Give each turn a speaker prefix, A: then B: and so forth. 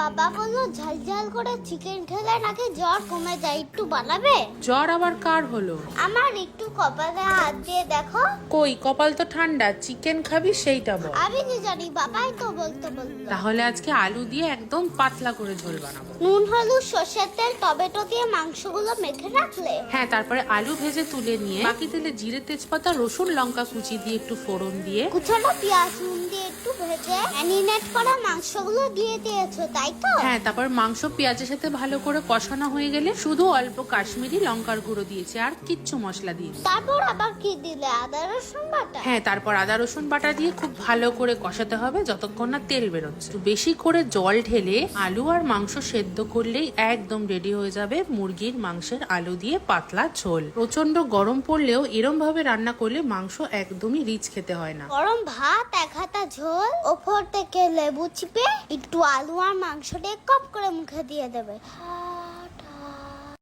A: বাবা বলল ঝাল ঝাল করে চিকেন খেলে নাকি জ্বর কমে যায় একটু বানাবে?
B: জ্বর আবার কার হলো?
A: আমার একটু কপালে হাত দিয়ে দেখো।
B: কই কপাল তো ঠান্ডা চিকেন খাবি সেইটা বল।
A: আমি কি জানি বাবাই তো বলতে বলল।
B: তাহলে আজকে আলু দিয়ে একদম পাতলা করে ঝোল বানাবো।
A: নুন হলুদ সর্ষের তেল টমেটো দিয়ে মাংসগুলো মেখে রাখলে?
B: হ্যাঁ তারপরে আলু ভেজে তুলে নিয়ে বাকি তেলে জিরে তেজপাতা রসুন লঙ্কা কুচি দিয়ে একটু ফোড়ন দিয়ে
A: কুচানো পেঁয়াজ নুন দিয়ে একটু ভেজে ম্যারিনেট করা মাংসগুলো দিয়ে দিয়েছ তাই তো?
B: হ্যাঁ তারপর মাংস পেঁয়াজের সাথে ভালো করে কষানো হয়ে গেলে শুধু অল্প কাশ্মীরি লঙ্কার গুঁড়ো দিয়েছি আর কিচ্ছু মশলা
A: তারপর আবার কি দিলে আদা রসুন বাটা?
B: হ্যাঁ তারপর আদা রসুন বাটা দিয়ে খুব ভালো করে কষাতে হবে যতক্ষণ না তেল বেরোচ্ছে। বেশি করে জল ঢেলে আলু আর মাংস সেদ্ধ করলেই একদম রেডি হয়ে যাবে মুরগির মাংসের আলু দিয়ে পাতলা ঝোল। প্রচণ্ড গরম পড়লেও এরম ভাবে রান্না করলে মাংস একদমই রিচ খেতে হয় না।
A: গরম ভাত এক ঝোল ওপর থেকে লেবু চিপে একটু আলু আর মাংসটা কপ করে মুখে দিয়ে দেবে।